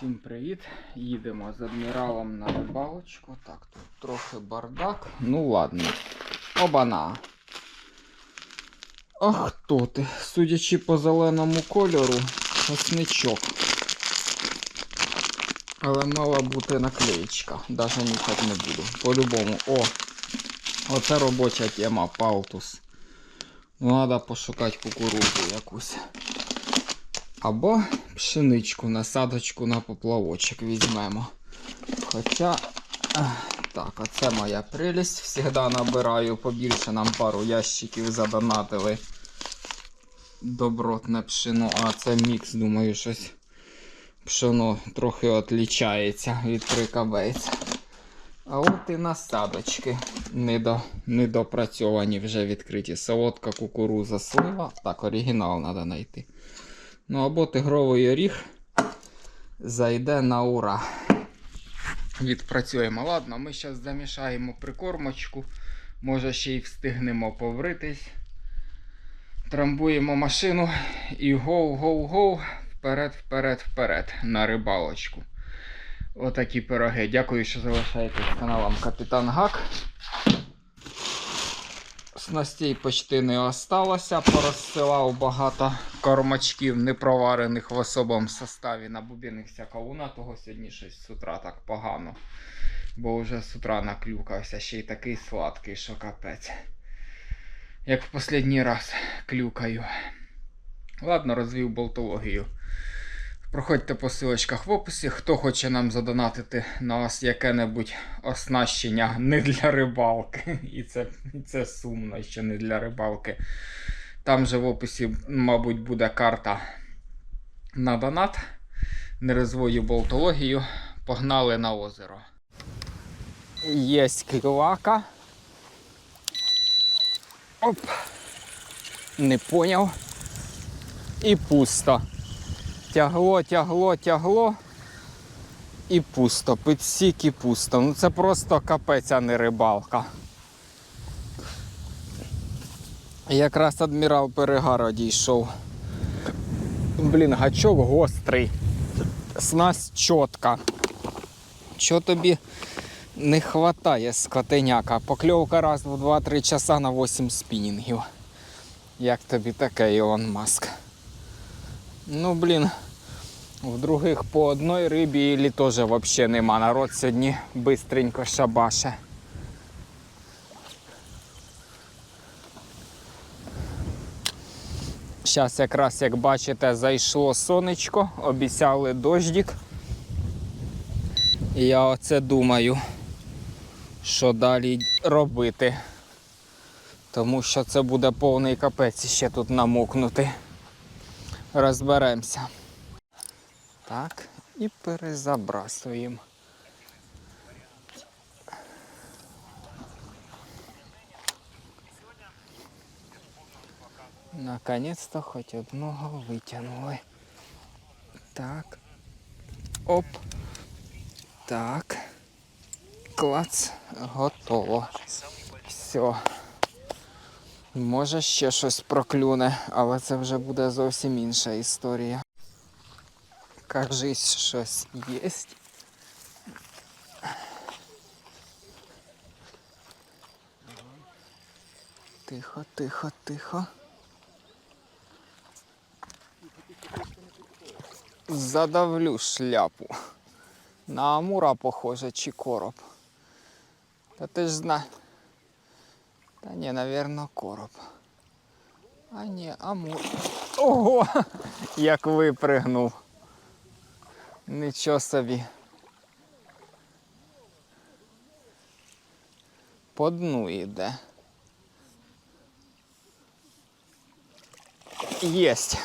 Всім привіт! Їдемо з адміралом на рибалочку. Так, тут трохи бардак. Ну ладно. Обана. А хто ти? Судячи по зеленому кольору, сосничок. Але мала бути наклеєчка. Даже нюхати не буду. По-любому. О! Оце робоча тема палтус. Ну, треба пошукати кукурудзу якусь. Або пшеничку, насадочку на поплавочок візьмемо. Хоча, так, оце моя прелість. Всегда набираю побільше нам пару ящиків задонатили. Добротне пшено, а це мікс, думаю, щось пшено трохи відлічається від трикабейця. А от і насадочки недо, недопрацьовані вже відкриті. Солодка кукуруза слива. Так, оригінал треба знайти. Ну або тигровий оріг зайде на ура. Відпрацюємо. Ладно, ми зараз замішаємо прикормочку. Може ще й встигнемо повритись. Трамбуємо машину і гоу-гоу-гоу. Вперед, вперед, вперед на рибалочку. Отакі пироги. Дякую, що залишаєтесь каналом Капітан Гак. Снастей почти не осталося. Порозсилав багато кормачків, непроварених в особовому составі. на Набубінився кавуна, того сьогодні щось з утра так погано. Бо вже з утра наклюкався, ще й такий сладкий, що капець. Як в останній раз клюкаю. Ладно, розвів болтологію. Проходьте по силочках в описі. Хто хоче нам задонатити на вас яке-небудь оснащення не для рибалки. І це, це сумно, що не для рибалки. Там же в описі, мабуть, буде карта на донат. Не розвою болтологію. Погнали на озеро. Єсть клювака. Оп. Не поняв. І пусто. Тягло, тягло, тягло. І пусто. Підсік і пусто. Ну це просто капець, а не рибалка. Якраз адмірал Перегар дійшов. Блін, гачок гострий. Снасть чітка. Що тобі не хватає скотеняка? Покльовка раз в 2-3 часа на 8 спінінгів. Як тобі таке, Ілон Маск? Ну, блін, в других по одній рибі ілі теж взагалі нема. Народ сьогодні бистренько шабаше. Зараз якраз, як бачите, зайшло сонечко, обіцяли дождик. Я оце думаю, що далі робити. Тому що це буде повний капець ще тут намокнути розберемося. Так, і перезабрасуємо. Наконец-то хоч одного витягнули. Так. Оп. Так. Клац. Готово. Все. Може ще щось проклюне, але це вже буде зовсім інша історія. Кажись, щось є. Тихо, тихо, тихо. Задавлю шляпу. На амура похоже, чи короб. Та ти ж зна. Та ні, напевно, короб. А ні, амур. Ого! Як випригнув. Нічого собі. По дну йде. Єсть.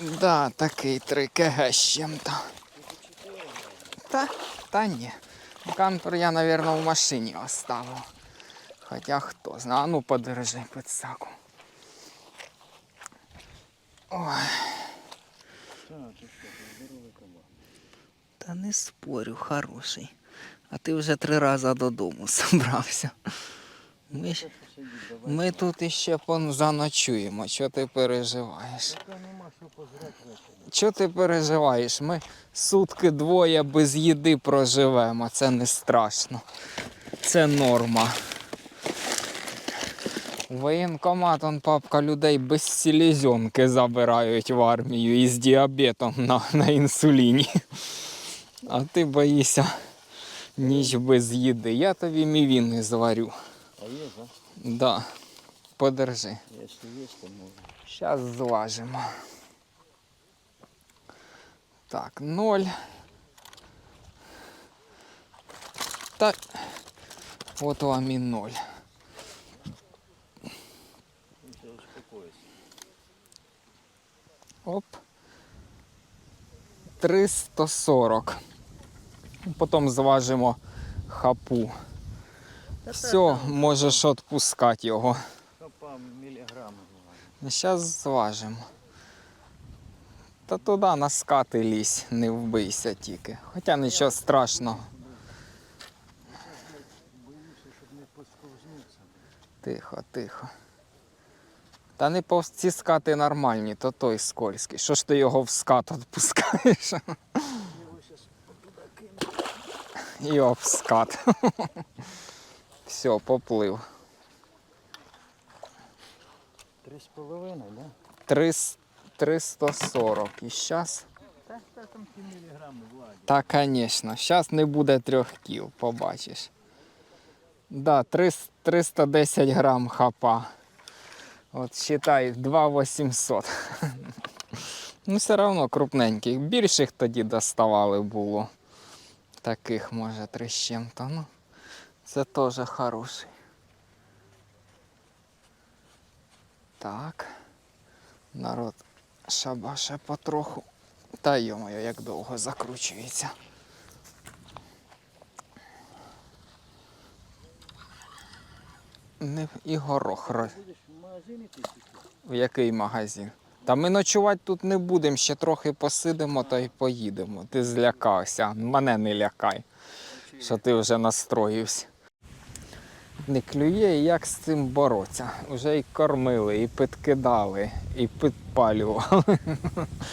Да, такий 3 кг з. Та, та ні. Кантор я, мабуть, в машині оставив. Хоча хто знає. А ну подержи підсаку. Ой. Та не спорю, хороший. А ти вже три рази додому зібрався. Ми. Ми тут іще заночуємо. Що ти переживаєш? Що ти переживаєш? Ми сутки двоє без їди проживемо. Це не страшно. Це норма. Воєнкомат, он папка людей без селезенки забирають в армію із діабетом на, на інсуліні. А ти боїшся ніч без їди. Я тобі мівіни зварю. А є, да? Да. Подержи. Якщо є, то можна. Зараз зважимо. Так, ноль. Так. От вам. Це успокоїться. Оп. 340. Потім зважимо хапу. Все, можеш відпускати його. Хапа міліграми. Зараз зважимо. Та туди на скати лізь, не вбийся тільки. Хоча нічого страшного. Тихо, тихо. Та не повз ці скати нормальні, то той скользький. Що ж ти його в скат відпускаєш? І об скат. Все, поплив. Три з половиною, да? Трис- 340. І зараз. Та, звісно, зараз не буде трьох кіл, побачиш. Да, 300 310 грам хапа. От считай, 2800. ну, все одно крупненьких. Більших тоді доставали було. Таких, може, три з чим-то. Ну, це теж хороший. Так. Народ шабаше потроху. Та йомаю, як довго закручується. Не і горох. ро- Будеш в магазині ти сидіти? В який магазин? Та ми ночувати тут не будемо, ще трохи посидимо та й поїдемо. Ти злякався. Мене не лякай, що ти вже настроївся. Не клює, і як з цим боротися. Уже і кормили, і підкидали, і підпалювали.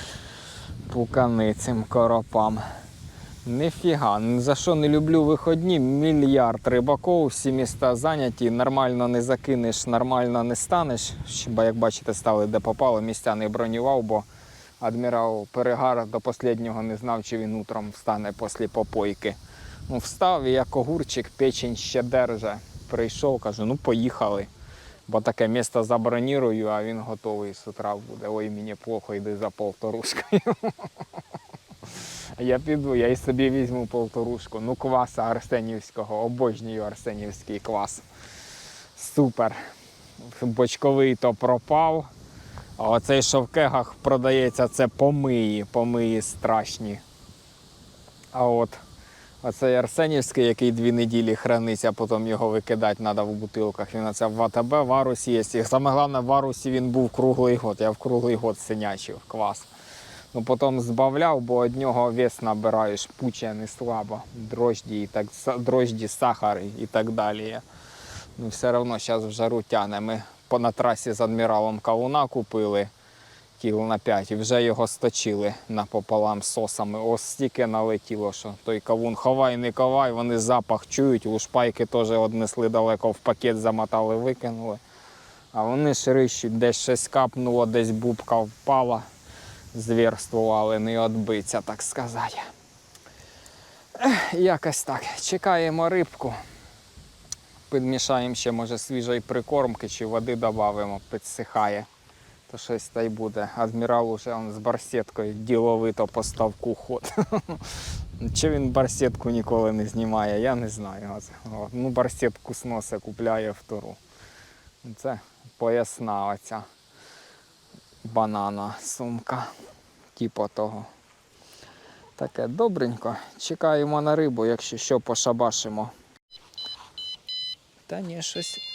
Пукани цим коропам. Ніфіга, за що не люблю виходні, мільярд рибаков, всі міста зайняті, нормально не закинеш, нормально не станеш. Бо як бачите, стали де попало, місця не бронював, бо адмірал Перегар до останнього не знав, чи він утром встане після попойки. Ну, встав і як огурчик, печень ще держа. Прийшов, кажу, ну поїхали. Бо таке місто забронірую, а він готовий з утра буде. Ой, мені плохо, йди за полторушкою. Я піду, я і собі візьму полторушку. Ну, кваса Арсенівського, обожнюю Арсенівський квас. Супер. Бочковий то пропав. А оцей, що в кегах продається, це помиї, помиї страшні. А от оцей Арсенівський, який дві неділі храниться, а потім його викидати треба в бутилках. Він оце в АТБ, в Арусі є. І саме головне, в Арусі він був круглий год. Я в круглий год синячив квас. Ну, потім збавляв, бо від нього вес набираєш, пуче не слабо, дрожді, і так, дрожді, сахар і так далі. Ну, все одно зараз в жару тяне. Ми на трасі з адміралом кавуна купили кіл на 5 і вже його сточили напополам сосами. Ось стільки налетіло, що той кавун ховай, не ховай, вони запах чують, лушпайки теж однесли далеко в пакет, замотали, викинули. А вони ж рищуть, десь щось капнуло, десь бубка впала звірствували, не відбиться, так сказати. Якось так. Чекаємо рибку. Підмішаємо ще, може, свіжої прикормки чи води додамо, підсихає. То щось та й буде. Адмірал уже он з барсеткою діловито по ставку ход. Чи він барсетку ніколи не знімає, я не знаю. От. Ну, барсетку з носа купляє втору. Це поясна оця банана сумка. Типу того. Таке добренько. Чекаємо на рибу, якщо що пошабашимо. Та ні, щось.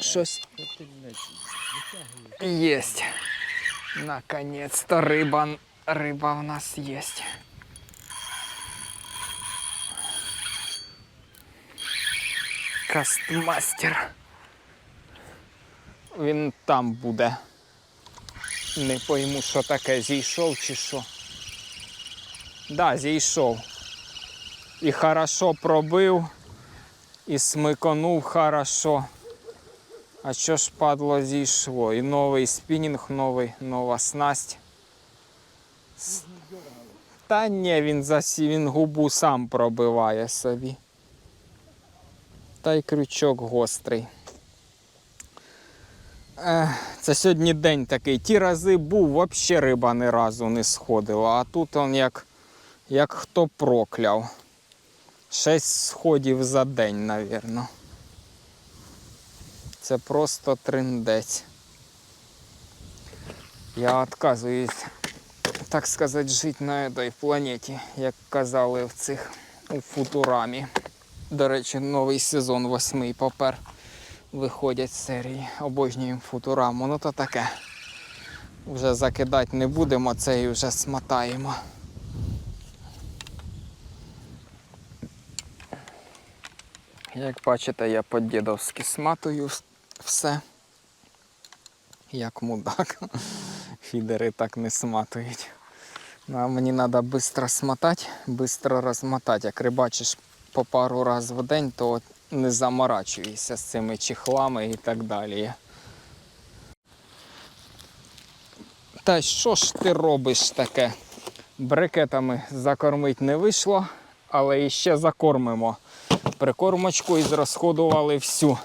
Щось? Есть. Наконец-то рыба, рыба у нас есть. Кастмастер. Він там буде. Не пойму, що таке, зійшов чи що. Да, зійшов. І хорошо пробив, і смиконув хорошо. А що ж падло зійшло? І новий спінінг, новий, нова снасть. Та ні, він засі, він губу сам пробиває собі. Та й крючок гострий. Це сьогодні день такий. Ті рази був, взагалі риба ні разу не сходила. А тут он як, як хто прокляв. Шесть сходів за день, навірно. Це просто триндець. Я відказуюсь, так сказати, жити на цій планеті, як казали в цих у футурамі. До речі, новий сезон восьмий попер виходять серії. Обожнюємо футураму. Ну то таке. Вже закидати не будемо, цей вже смотаємо. Як бачите, я по-дідовськи сматую вс- все. Як мудак. Фідери так не сматують. Ну, а мені треба швидко смотати, швидко розмотати. Як рибачиш по пару разів в день, то не заморачуйся з цими чехлами і так далі. Та що ж ти робиш таке? Брикетами закормити не вийшло, але іще закормимо. Прикормочку і зрозходували всю.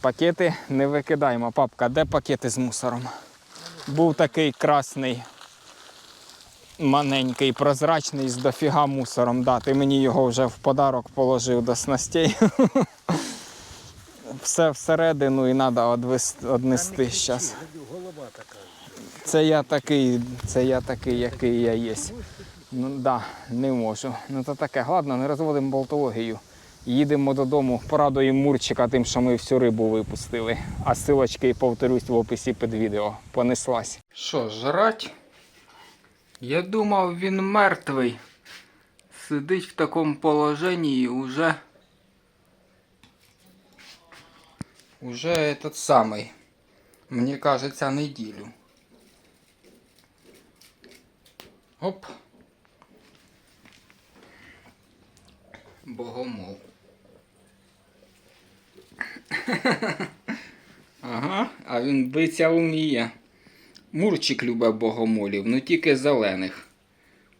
Пакети не викидаємо. Папка, де пакети з мусором? Був такий красний, маленький, прозрачний з дофіга мусором. Да, ти мені його вже в подарок положив до снастей. Все всередину і треба однести зараз. Це я такий, це я такий, який я є. Ну так, да, не можу. Ну то таке, ладно, не розводимо болтологію. Їдемо додому, порадуємо Мурчика тим, що ми всю рибу випустили. А силочки, повторюсь, в описі під відео. Понеслась. Що, жрать? Я думав, він мертвий. Сидить в такому положенні і уже. Уже этот самий. Мені кажеться, неділю. Оп. Богомол. ага, а він биться вміє. Мурчик любить богомолів, ну тільки зелених.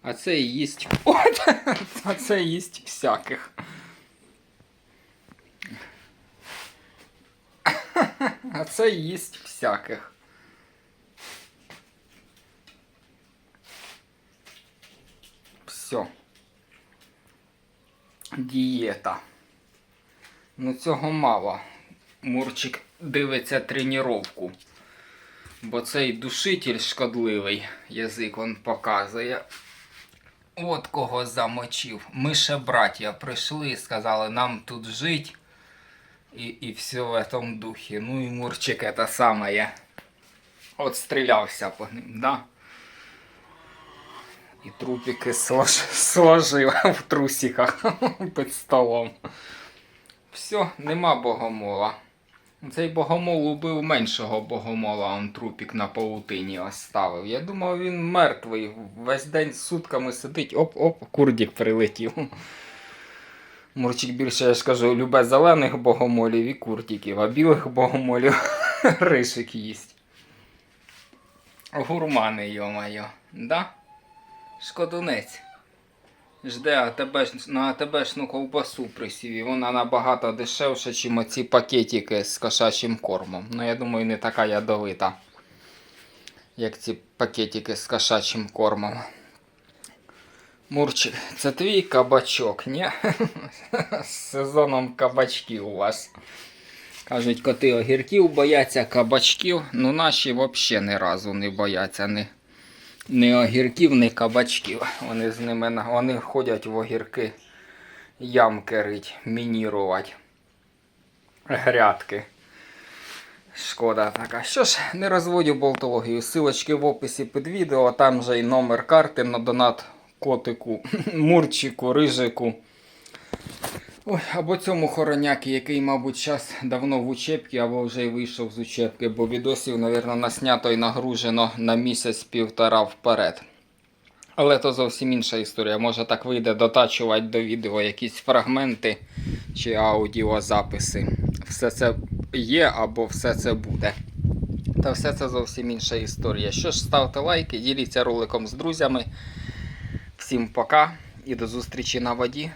А це їсть. От! А це їсть всяких. А це їсть всяких. Все. Дієта. Ну цього мало. Мурчик дивиться треніровку. Бо цей душитель шкодливий, язик він показує. От кого замочив. Ми ще браття прийшли сказали, нам тут жить. І, і все в этом духе. Ну і Мурчик это самое. От стрілявся по ним, да? І трупики слож... сложив в трусиках під столом. Все, нема богомола. Цей богомол убив меншого богомола, он трупик на паутині оставив. Я думав, він мертвий. Весь день з сутками сидить. Оп-оп, курдік прилетів. Мурчик більше, я ж кажу, любе зелених богомолів і куртиків, а білих богомолів ришик їсть. Гурмани, йо-моє, да? Шкодунець. Жде АТБ, на АТБшну ковбасу присів, і вона набагато дешевша, ніж оці пакетики з кошачим кормом. Ну, я думаю, не така ядовита, як ці пакетики з кошачим кормом. Мурчик, це твій кабачок, ні? З сезоном кабачків у вас. Кажуть, коти огірків бояться кабачків. Ну наші взагалі ні разу не бояться ні, ні огірків, ні кабачків. Вони з ними вони ходять в огірки ямки рить, мінірувати. Грядки. Шкода така. Що ж, не розводю болтологію. Силочки в описі під відео, там же й номер карти на донат котику, мурчику, рижику. Ой, або цьому хороняки, який, мабуть, зараз давно в учебці, або вже й вийшов з учебки, бо відосів, мабуть, наснято і нагружено на місяць-півтора вперед. Але то зовсім інша історія. Може так вийде дотачувати до відео якісь фрагменти чи аудіозаписи. Все це є або все це буде. Та все це зовсім інша історія. Що ж, ставте лайки, діліться роликом з друзями. Всім пока і до зустрічі на воді.